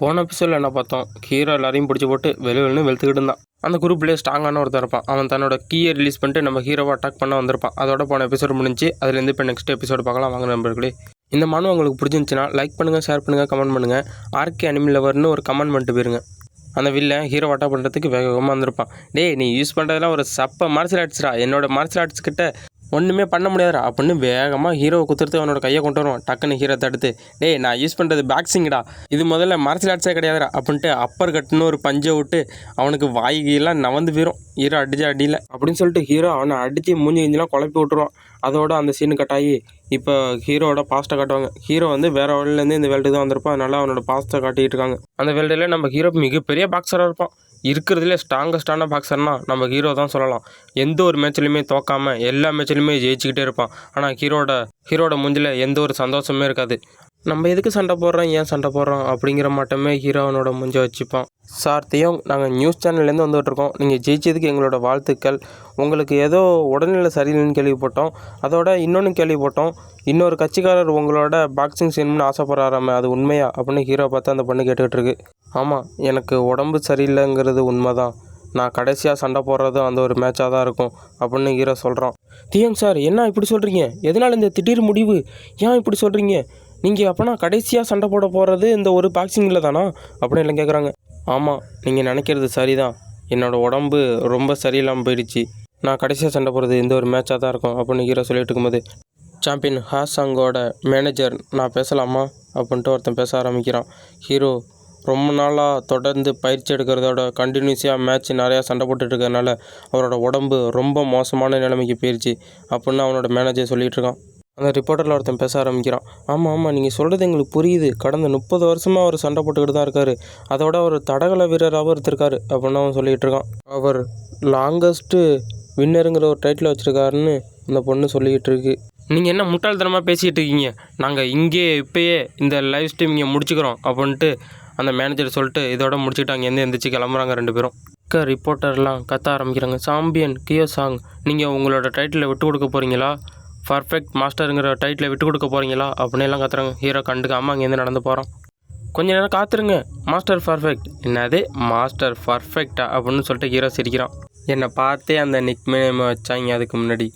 போன எபிசோடில் என்ன பார்த்தோம்? ஹீரோ எல்லாரையும் பிடிச்சி போட்டு வெளி வெளின்னு வெளுத்துக்கிட்டு இருந்தான். அந்த குரூப்லேயே ஸ்ட்ராங்கான ஒருத்தர் இருப்பான். அவன் தன்னோட கீயை ரிலீஸ் பண்ணிட்டு நம்ம ஹீரோவை அட்டாக் பண்ண வந்திருப்பான். அதோட போன எபிசோட் முடிஞ்சு அதுலேருந்து இப்போ நெக்ஸ்ட் எபிசோடு பார்க்கலாம். வாங்க நண்பர்களே. இந்த மனு உங்களுக்கு பிடிச்சிருந்துச்சுன்னா லைக் பண்ணுங்கள் ஷேர் பண்ணுங்கள் கமெண்ட் பண்ணுங்கள் ஆர்கே அனிமல் லவர்னு ஒரு கமெண்ட் பண்ணிட்டு போயிருங்க. அந்த வில்லன் ஹீரோ அட்டாக் பண்ணுறதுக்கு வேக வேகமாக வந்திருப்பான். டேய் நீ யூஸ் பண்ணுறதெல்லாம் ஒரு சப்ப மார்ஷல் ஆர்ட்ஸ்டா என்னோட மார்ஷல் ஆர்ட்ஸ் கிட்ட ஒன்றுமே பண்ண முடியாதுடா. அப்படின்னு வேகமாக ஹீரோவை குத்துறது அவனோட கையை கொண்டு வருவான். டக்குன்னு ஹீரோ தடுத்து டேய் நான் யூஸ் பண்ணுறது பேக்ஸிங்கடா இது முதல்ல மார்ஷல் ஆர்ட்ஸே கிடையாதுடா. அப்படின்ட்டு அப்பர் கட்டுன்னு ஒரு பஞ்சை விட்டு அவனுக்கு வாய்கெல்லாம் நவந்து போயிடும் ஹீரோ அடிச்ச அடியில். அப்படின்னு சொல்லிட்டு ஹீரோ அவனை அடித்து மூஞ்சி கிஞ்சிலாம் குழப்பி விட்டுருவான். அதோட அந்த சீனு கட்டாயி இப்போ ஹீரோவோட பாஸ்ட்டை காட்டுவாங்க. ஹீரோ வந்து வேற வேர்ல்டுலேருந்து இந்த வேர்ல்டு தான் வந்திருப்பான். அதனால அவனோட பாஸ்ட்டை காட்டிகிட்டு இருக்காங்க. அந்த வேல்டில் நம்ம ஹீரோ மிகப்பெரிய பாக்ஸராக இருப்பான். இருக்கிறதுலே ஸ்ட்ராங்கஸ்டான பாக்ஸர்னால் நம்ம ஹீரோ தான் சொல்லலாம். எந்த ஒரு மேட்ச்லையுமே தோக்காமல் எல்லா மேட்ச்லையுமே ஜெயிச்சுக்கிட்டே இருப்பான். ஆனால் ஹீரோட ஹீரோட மூஞ்சில் எந்த ஒரு சந்தோஷமே இருக்காது. நம்ம எதுக்கு சண்டை போடுறோம் ஏன் சண்டை போடுறோம் அப்படிங்கிற மட்டுமே ஹீரோவனோட முஞ்ச வச்சுப்பான். சார் தியோங் நாங்கள் நியூஸ் சேனல்லேருந்து வந்துகிட்ருக்கோம் நீங்கள் ஜெயிச்சதுக்கு எங்களோட வாழ்த்துக்கள். உங்களுக்கு ஏதோ உடல்நிலை சரியில்லைன்னு கேள்விப்பட்டோம். அதோட இன்னொன்று கேள்விப்பட்டோம். இன்னொரு கட்சிக்காரர் உங்களோட பாக்ஸிங் செய்யணும்னு ஆசைப்படுறாராமே அது உண்மையா அப்படின்னு ஹீரோ பார்த்து அந்த பொண்ணு கேட்டுக்கிட்டு இருக்கு. ஆமாம் எனக்கு உடம்பு சரியில்லைங்கிறது உண்மை தான் நான் கடைசியாக சண்டை போடுறதும் அந்த ஒரு மேட்சாக தான் இருக்கும் அப்படின்னு ஹீரோ சொல்கிறான் தியோங் சார் என்ன இப்படி சொல்கிறீங்க எதனால் இந்த திடீர் முடிவு? ஏன் இப்படி சொல்கிறீங்க நீங்கள் அப்போனா கடைசியாக சண்டை போட போகிறது இந்த ஒரு பாக்ஸிங்கில் தானா? அப்படின்னு எல்லாம் கேட்குறாங்க ஆமாம் நீங்கள் நினைக்கிறது சரிதான். என்னோடய உடம்பு ரொம்ப சரியில்லாமல் போயிடுச்சு. நான் கடைசியாக சண்டை போடுறது இந்த ஒரு மேட்சாக தான் இருக்கும் அப்படின்னு ஹீரோ சொல்லிட்டு இருக்கும்போது சாம்பியன் ஹாசாங்கோட மேனேஜர் நான் பேசலாமா? அப்படின்ட்டு ஒருத்தன் பேச ஆரம்பிக்கிறான். ஹீரோ ரொம்ப நாளாக தொடர்ந்து பயிற்சி எடுக்கிறதோட கண்டினியூஸாக மேட்ச் நிறையா சண்டை போட்டுட்டு இருக்கறனால அவரோட உடம்பு ரொம்ப மோசமான நிலைமைக்கு போயிடுச்சு அப்படின்னு அவனோட மேனேஜர் சொல்லிகிட்ருக்கான் இருக்கான். அந்த ரிப்போர்ட்டரில் ஒருத்தன் பேச ஆரம்பிக்கிறான். ஆமாம் ஆமாம் நீங்கள் சொல்கிறது எங்களுக்கு புரியுது. கடந்த முப்பது வருஷமாக அவர் சண்டை போட்டுக்கிட்டு தான் இருக்காரு. அதோட அவர் தடகள வீரராகவும் இருந்திருக்காரு அப்படின்னு அவன் சொல்லிகிட்டு இருக்கான். அவர் லாங்கஸ்ட்டு வின்னருங்கிற ஒரு டைட்டில் வச்சுருக்காருன்னு அந்த பொண்ணு சொல்லிக்கிட்டு இருக்கு. நீங்கள் என்ன முட்டாள்தனமாக பேசிகிட்டு இருக்கீங்க? நாங்கள் இங்கே இப்போயே இந்த லைவ் ஸ்ட்ரீம் இங்கே முடிச்சுக்கிறோம் அப்படின்ட்டு அந்த மேனேஜர் சொல்லிட்டு இதோட முடிச்சுட்டு அங்கேருந்து எந்திரிச்சு கிளம்புறாங்க ரெண்டு பேரும். அக்கா ரிப்போர்ட்டர்லாம் கத்த ஆரம்பிக்கிறாங்க. சாம்பியன் கியோ சாங் நீங்கள் உங்களோட டைட்டிலை விட்டு கொடுக்க போகிறீங்களா பர்ஃபெக்ட் மாஸ்டருங்கிற டைட்டில் விட்டு கொடுக்க போகிறீங்களா அப்படின்னு எல்லாம் கத்துறாங்க ஹீரோ கண்டுக்காமல் அங்கேருந்து நடந்து போகிறான் கொஞ்ச நேரம் காத்துருங்க. மாஸ்டர் பர்ஃபெக்ட் என்னது? மாஸ்டர் பர்ஃபெக்டா அப்படின்னு சொல்லிட்டு ஹீரோ சிரிக்கிறான். என்னை பார்த்தே அந்த நிக்மேம் வச்சாங்க அதுக்கு முன்னாடி.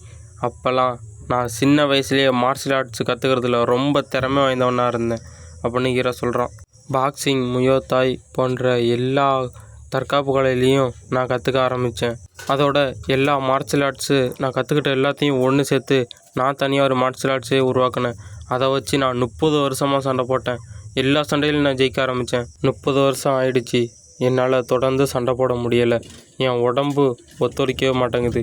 அப்போல்லாம் நான் சின்ன வயசுலேயே மார்ஷியல் ஆர்ட்ஸ் கற்றுக்கிறதுல ரொம்ப திறமை வாய்ந்தவனாக இருந்தேன் அப்படின்னு ஹீரோ சொல்கிறான் பாக்ஸிங் முயோத்தாய் போன்ற எல்லா தற்காப்பு கலையிலையும் நான் கற்றுக்க ஆரம்பித்தேன் அதோட எல்லா மார்ஷியல் ஆர்ட்ஸு நான் கற்றுக்கிட்ட எல்லாத்தையும் ஒன்று சேர்த்து நான் தனியாக ஒரு மார்ஷியல் ஆர்ட்ஸே உருவாக்கினேன். அதை வச்சு நான் முப்பது வருஷமாக சண்டை போட்டேன். எல்லா சண்டையிலும் நான் ஜெயிக்க ஆரம்பித்தேன் முப்பது வருஷம் ஆயிடுச்சு. என்னால் தொடர்ந்து சண்டை போட முடியலை. என் உடம்பு ஒத்துழைக்கவே மாட்டேங்குது.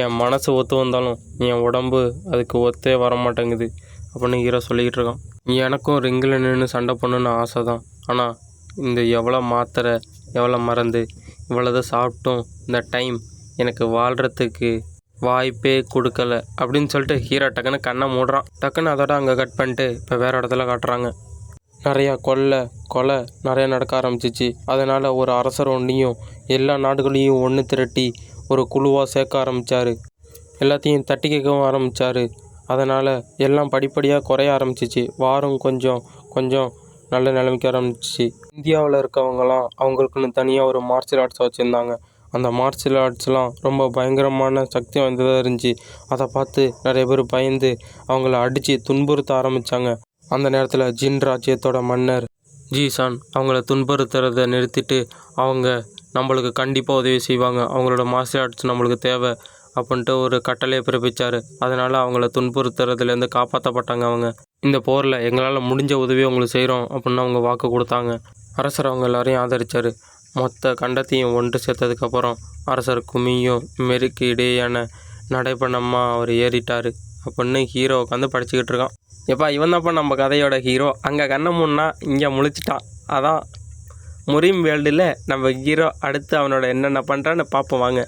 என் மனசு ஒத்து வந்தாலும் என் உடம்பு அதுக்கு ஒத்தே வர மாட்டேங்குது அப்படின்னு ஹீரோ சொல்லிக்கிட்டு இருக்கான். எனக்கும் ரிங்கில் நின்று சண்டை பண்ணணும்னு ஆசை தான் ஆனால் இந்த எவ்வளோ மாத்திரை எவ்வளோ மருந்து இவ்வளோதை சாப்பிட்டும் இந்த டைம் எனக்கு வாழ்கிறதுக்கு வாய்ப்பே கொடுக்கல அப்படின்னு சொல்லிட்டு ஹீரோ டக்குன்னு கண்ணை மூடுறான். டக்குன்னு அதோட அங்கே கட் பண்ணிட்டு இப்போ வேறு இடத்துல காட்டுறாங்க. நிறையா கொள்ளை கொலை நிறையா நடக்க ஆரம்பிச்சிச்சு. அதனால் ஒரு அரசர் ஒன்றையும் எல்லா நாடுகளையும் ஒன்று திரட்டி ஒரு குழுவாக சேர்க்க ஆரம்பித்தார் எல்லாத்தையும் தட்டி கேட்கவும் ஆரம்பித்தார் அதனால் எல்லாம் படிப்படியாக குறைய ஆரம்பிச்சிச்சு. வாரம் கொஞ்சம் கொஞ்சம் நல்ல நிலைமைக்கு ஆரம்பிச்சிச்சு. இந்தியாவில் இருக்கவங்களாம் அவங்களுக்குன்னு தனியாக ஒரு மார்ஷியல் ஆர்ட்ஸ் வச்சுருந்தாங்க. அந்த மார்ஷியல் ஆர்ட்ஸ்லாம் ரொம்ப பயங்கரமான சக்தி வாய்ந்ததாக இருந்துச்சு. அதை பார்த்து நிறைய பேர் பயந்து அவங்கள அடித்து துன்புறுத்த ஆரம்பித்தாங்க அந்த நேரத்தில் ஜின் ராஜ்யத்தோட மன்னர் ஜீசான் அவங்கள துன்புறுத்துறதை நிறுத்திட்டு அவங்க நம்மளுக்கு கண்டிப்பாக உதவி செய்வாங்க. அவங்களோட மார்ஷியல் ஆர்ட்ஸ் நம்மளுக்கு தேவை அப்படின்ட்டு ஒரு கட்டளையை பிறப்பிச்சார். அதனால் அவங்கள துன்புறுத்துறதுலேருந்து காப்பாற்றப்பட்டாங்க அவங்க. இந்த போரில் எங்களால் முடிஞ்ச உதவியை உங்களுக்கு செய்கிறோம் அப்படின்னு அவங்க வாக்கு கொடுத்தாங்க. அரசர் அவங்க எல்லாரையும் ஆதரித்தார் மொத்த கண்டத்தையும் ஒன்று சேர்த்ததுக்கப்புறம் அரசர் குமியும் மெருக்கு இடையேயான நடைப்பணமாக அவர் ஏறிட்டார். அப்படின்னு ஹீரோ உட்காந்து படிச்சுக்கிட்டு இருக்கான். எப்பா இவன் தான்ப்பா நம்ம கதையோட ஹீரோ. அங்கே கண்ணை முன்னா இங்கே முழிச்சிட்டான். அதான் முரீம் வேர்ல்டில் நம்ம ஹீரோ அடுத்து அவனோட என்னென்ன பண்ணுறான்னு பார்ப்போம் வாங்க.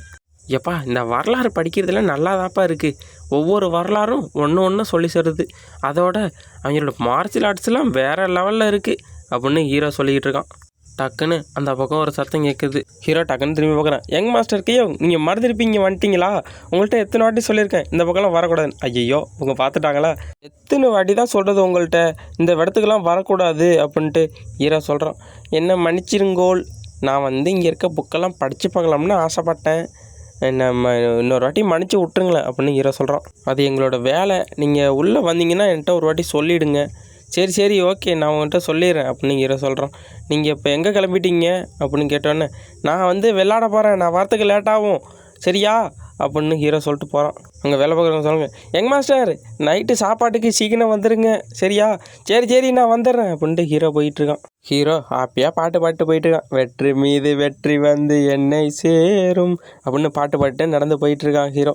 எப்பா இந்த வரலாறு படிக்கிறதுல நல்லாதாப்பா இருக்குது ஒவ்வொரு வரலாறும் ஒன்று ஒன்று சொல்லி தருது அதோட அவங்களோட மார்ஷியல் ஆர்ட்ஸ்லாம் வேறு லெவலில் இருக்குது அப்படின்னு ஹீரோ சொல்லிக்கிட்டு இருக்கான். டக்குன்னு அந்த பக்கம் ஒரு சத்தம் கேட்குது ஹீரோ டக்குன்னு திரும்பி பார்க்குறேன். யங் மாஸ்டர் கையோ நீங்கள் மறந்துருப்பீங்க வந்துட்டீங்களா? உங்கள்கிட்ட எத்தனை வாட்டி சொல்லியிருக்கேன். இந்த பக்கம்லாம் வரக்கூடாது ஐயோ உங்க பார்த்துட்டாங்களா? எத்தனை வாட்டி தான் சொல்கிறது உங்கள்கிட்ட இந்த இடத்துக்கெல்லாம் வரக்கூடாது அப்படின்ட்டு ஹீரோ சொல்கிறான் என்ன மன்னிச்சிருங்கோல். நான் வந்து இங்கே இருக்க புக்கெல்லாம் படித்து பார்க்கலாம்னு ஆசைப்பட்டேன். நம்ம இன்னொரு வாட்டி மன்னிச்சு விட்ருங்களேன் அப்படின்னு ஹீரோ சொல்கிறான் அது எங்களோட வேலை. நீங்கள் உள்ளே வந்தீங்கன்னா என்கிட்ட ஒரு வாட்டி சொல்லிவிடுங்க சரி சரி ஓகே நான் உங்கள்கிட்ட சொல்லிடுறேன் அப்படின்னு ஹீரோ சொல்கிறான் நீங்கள் இப்போ எங்கே கிளம்பிட்டீங்க அப்படின்னு கேட்டோன்னே நான் வந்து விளாட போகிறேன் நான் வரத்துக்கு லேட்டாகும் சரியா? அப்படின்னு ஹீரோ சொல்லிட்டு போகிறான் அங்கே வேலை பார்க்குறவங்க சொல்லுங்க எங் மாஸ்டர் நைட்டு சாப்பாட்டுக்கு சீக்கிரம் வந்துடுங்க சரியா? சரி சரி நான் வந்துடுறேன் அப்படின்ட்டு ஹீரோ போயிட்டுருக்கான் ஹீரோ ஹாப்பியாக பாட்டு பாட்டு போயிட்டுருக்கான் வெற்றி மீது வெற்றி வந்து என்னை சேரும் அப்படின்னு பாட்டு பாட்டு நடந்து போயிட்டுருக்கான் ஹீரோ.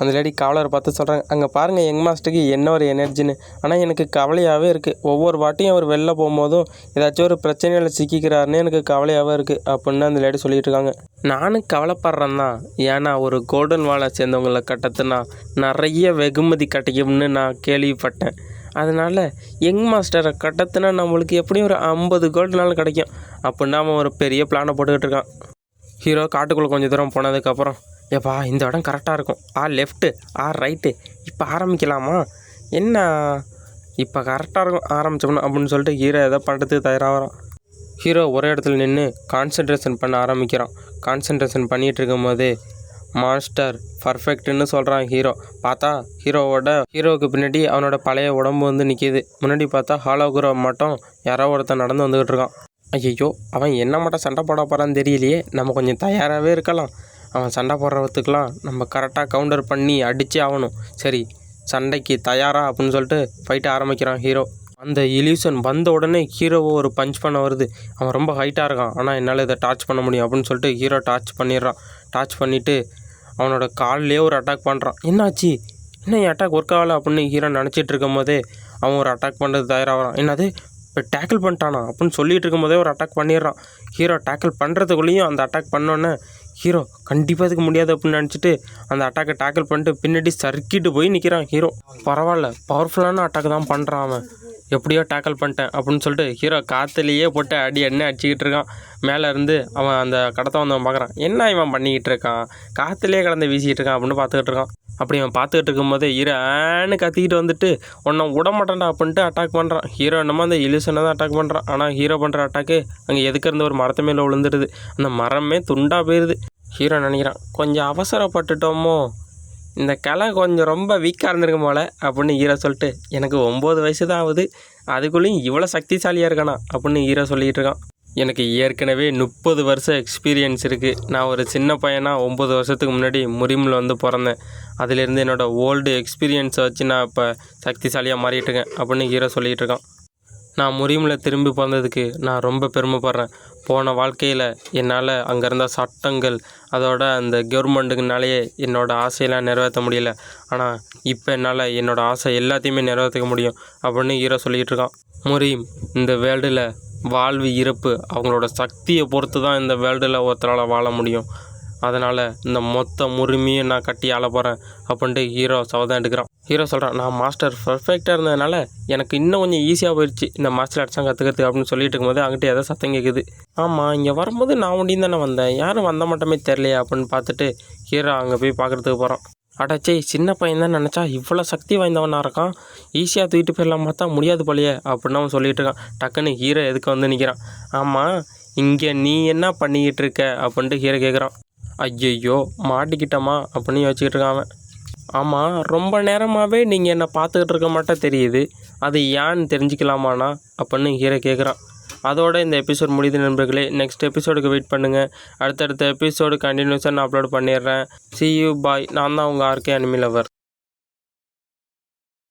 அந்த லேடி காவலரை பார்த்து சொல்கிறாங்க அங்கே பாருங்கள் யங் மாஸ்டருக்கு என்ன ஒரு எனர்ஜின்னு. ஆனால் எனக்கு கவலையாகவே இருக்குது ஒவ்வொரு வாட்டியும் அவர் வெளில போகும்போதும் ஏதாச்சும் ஒரு பிரச்சனையில் சிக்கிக்கிறாருன்னு எனக்கு கவலையாகவே இருக்குது அப்படின்னு அந்த லேடி சொல்லிட்டு இருக்காங்க. நானும் கவலைப்படுறேன் தான் ஏன்னா ஒரு கோல்டன் வாழை சேர்ந்தவங்களை கட்டத்துனா நிறைய வெகுமதி கிடைக்கும்னு நான் கேள்விப்பட்டேன். அதனால் யங் மாஸ்டரை கட்டத்துனா நம்மளுக்கு எப்படியும் ஒரு ஐம்பது கோல்டு கிடைக்கும். அப்படின்னா அவன் ஒரு பெரிய பிளானை போட்டுக்கிட்டு இருக்கான். ஹீரோ காட்டுக்குள்ளே கொஞ்சம் தூரம் போனதுக்கப்புறம் ஏப்பா இந்த இடம் கரெக்டாக இருக்கும். ஆ லெஃப்ட்டு ஆ ரைட்டு இப்போ ஆரம்பிக்கலாமா? என்ன? இப்போ கரெக்டாக இருக்கும். ஆரம்பிச்சோம்னா அப்படின்னு சொல்லிட்டு ஹீரோ எதை பண்ணுறதுக்கு தயாராகிறான் ஹீரோ ஒரே இடத்துல நின்று கான்சென்ட்ரேஷன் பண்ண ஆரம்பிக்கிறான். கான்சென்ட்ரேஷன் பண்ணிகிட்டு இருக்கும்போது மாஸ்டர் பர்ஃபெக்ட்னு சொல்கிறான் ஹீரோ பார்த்தா ஹீரோவோட ஹீரோவுக்கு பின்னாடி அவனோட பழைய உடம்பு வந்து நிற்கிது முன்னாடி பார்த்தா ஹாலோகுரோ மட்டும் யாரோ ஒருத்தன் நடந்து வந்துக்கிட்டு இருக்கான். ஐயோ அவன் என்ன மட்டும் சண்டை போட போகிறான்னு தெரியலையே. நம்ம கொஞ்சம் தயாராகவே இருக்கலாம். அவன் சண்டை போடுறவத்துக்கெலாம் நம்ம கரெக்டாக கவுண்டர் பண்ணி அடித்தே ஆகணும். சரி சண்டைக்கு தயாரா அப்படின்னு சொல்லிட்டு ஃபைட்டை ஆரம்பிக்கிறான் ஹீரோ அந்த இலியூசன் வந்த உடனே ஹீரோவை ஒரு பஞ்ச் பண்ண வருது. அவன் ரொம்ப ஹைட்டாக இருக்கான். ஆனால் என்னால் இதை டாச் பண்ண முடியும் அப்படின்னு சொல்லிட்டு ஹீரோ டாச் பண்ணிடுறான். டாச் பண்ணிவிட்டு அவனோட கால்லேயே ஒரு அட்டாக் பண்ணுறான் என்னாச்சு? என்ன என் அட்டாக் ஒர்க் ஆகலை அப்படின்னு ஹீரோ நினச்சிட்டு இருக்கும் போதே அவன் ஒரு அட்டாக் பண்ணுறது தயாராகிறான். என்னது? இப்போ டேக்கிள் பண்ணிட்டானா அப்படின்னு சொல்லிட்டு இருக்கும்போதே ஒரு அட்டாக் பண்ணிடுறான். ஹீரோ டேக்கிள் பண்ணுறதுக்குள்ளேயும் அந்த அட்டாக் பண்ணோன்னே ஹீரோ. கண்டிப்பாக இதுக்கு முடியாது அப்படின்னு நினச்சிட்டு அந்த அட்டாக்கை டேக்கிள் பண்ணிட்டு பின்னாடி சறுக்கிட்டு போய் நிற்கிறான் ஹீரோ. பரவாயில்ல பவர்ஃபுல்லான அட்டாக் தான் பண்ணுறான் அவன். எப்படியோ டேக்கிள் பண்ணிட்டேன் அப்படின்னு சொல்லிட்டு ஹீரோ காற்றுலேயே போட்டு அடி என்ன அடிச்சுக்கிட்டு இருக்கான். மேலே இருந்து அவன் அந்த கடத்த வந்தவன் பார்க்குறான் என்ன இவன் பண்ணிக்கிட்டு இருக்கான்? காற்றுலேயே கடந்து வீசிக்கிட்டு இருக்கான் அப்படின்னு பார்த்துக்கிட்டு இருக்கான். அப்படி அவன் பார்த்துக்கிட்டு இருக்கும்போதே ஹீரோ ஆன்னு கத்திக்கிட்டு வந்துட்டு உன்னை விட மாட்டேன்டா அப்படின்ட்டு அட்டாக் பண்ணுறான் ஹீரோ என்னமோ அந்த இலியூஷனை தான் அட்டாக் பண்ணுறான் ஆனால் ஹீரோ பண்ணுற அட்டாக்கு அங்கே எதுக்கு இருந்த ஒரு மரத்து மேலே விழுந்துடுது அந்த மரமே துண்டாக போயிடுது ஹீரோ நினைக்கிறான் கொஞ்சம் அவசரப்பட்டுட்டோமோ இந்த கலை கொஞ்சம் ரொம்ப வீக்காக இருந்திருக்கும் போல அப்படின்னு ஹீரோ சொல்லிட்டு எனக்கு ஒம்பது வயசு தான் ஆகுது. அதுக்குள்ளேயும் இவ்வளோ சக்திசாலியாக இருக்கானா அப்படின்னு ஹீரோ சொல்லிகிட்டு இருக்கான். எனக்கு ஏற்கனவே முப்பது வருஷம் எக்ஸ்பீரியன்ஸ் இருக்குது நான் ஒரு சின்ன பையனாக ஒம்பது வருஷத்துக்கு முன்னாடி முரிமில் வந்து பிறந்தேன். அதிலேருந்து என்னோடய ஓல்டு எக்ஸ்பீரியன்ஸை வச்சு நான் இப்போ சக்திசாலியாக மாறிட்டுருக்கேன் அப்படின்னு ஹீரோ சொல்லிகிட்டு இருக்கான். நான் முரிமில் திரும்பி பிறந்ததுக்கு நான் ரொம்ப பெருமைப்படுறேன். போன வாழ்க்கையில் என்னால் அங்கே இருந்த சட்டங்கள் அதோட அந்த கவர்மெண்ட்டுக்குனாலேயே என்னோடய ஆசையெல்லாம் நிறைவேற்ற முடியல. ஆனால் இப்போ என்னால் என்னோடய ஆசை எல்லாத்தையுமே நிறைவேற்றிக்க முடியும் அப்படின்னு ஹீரோ சொல்லிகிட்டு இருக்கான். முரீம் இந்த வேர்ல்டில் வாழ்வு இறப்பு அவங்களோட சக்தியை பொறுத்து தான் இந்த வேர்ல்டில் ஒருத்தரால் வாழ முடியும். அதனால் இந்த மொத்த முறுமையும் நான் கட்டி ஆள போகிறேன் அப்படின்ட்டு ஹீரோ சவதான் எடுக்கிறான். ஹீரோ சொல்கிறான் நான் மாஸ்டர் பர்ஃபெக்டாக இருந்ததுனால எனக்கு இன்னும் கொஞ்சம் ஈஸியாக போயிடுச்சு இந்த மாஸ்டர் ஆர்ட்ஸாக கற்றுக்கிறது அப்படின்னு சொல்லிட்டு இருக்கும்போது அங்கிட்ட ஏதோ சத்தம் கேட்குது ஆமாம் இங்கே வரும்போது நான் ஒண்டியும் தானே வந்தேன். யாரும் வந்த மட்டுமே தெரியலையே அப்படின்னு பார்த்துட்டு ஹீரோ அங்கே போய் பார்க்குறதுக்கு போகிறான் அடச்சே சின்ன பையன் தான் நினச்சா இவ்வளோ சக்தி வாய்ந்தவனாக இருக்கான். ஈஸியாக தூக்கிட்டு போயிடலாம் பார்த்தா முடியாது போலையே அப்படின்னு அவன் சொல்லிகிட்டு இருக்கான். டக்குன்னு ஹீரோ எதுக்கு வந்து நிற்கிறான் ஆமாம் இங்கே நீ என்ன பண்ணிக்கிட்டு இருக்க? அப்படின்ட்டு ஹீரோ கேட்குறான் ஐயையோ மாட்டிக்கிட்டோமா? அப்படின்னு யோசிச்சுக்கிட்டு இருக்கான் அவன். ஆமாம் ரொம்ப நேரமாகவே நீங்கள் என்னை பார்த்துக்கிட்டு இருக்க மாட்டேன் தெரியுது. அது ஏன்னு தெரிஞ்சுக்கலாமாண்ணா? அப்படின்னு ஹீரோ கேட்குறான் அதோட இந்த எபிசோட் முடியுது நண்பர்களே. நெக்ஸ்ட் எபிசோடுக்கு வெயிட் பண்ணுங்கள் அடுத்தடுத்த எபிசோடு கண்டினியூஸாக நான் அப்லோட் பண்ணிடுறேன். சி யூ பாய் நான் தான் உங்கள் ஆர்கே அனிமி லவர்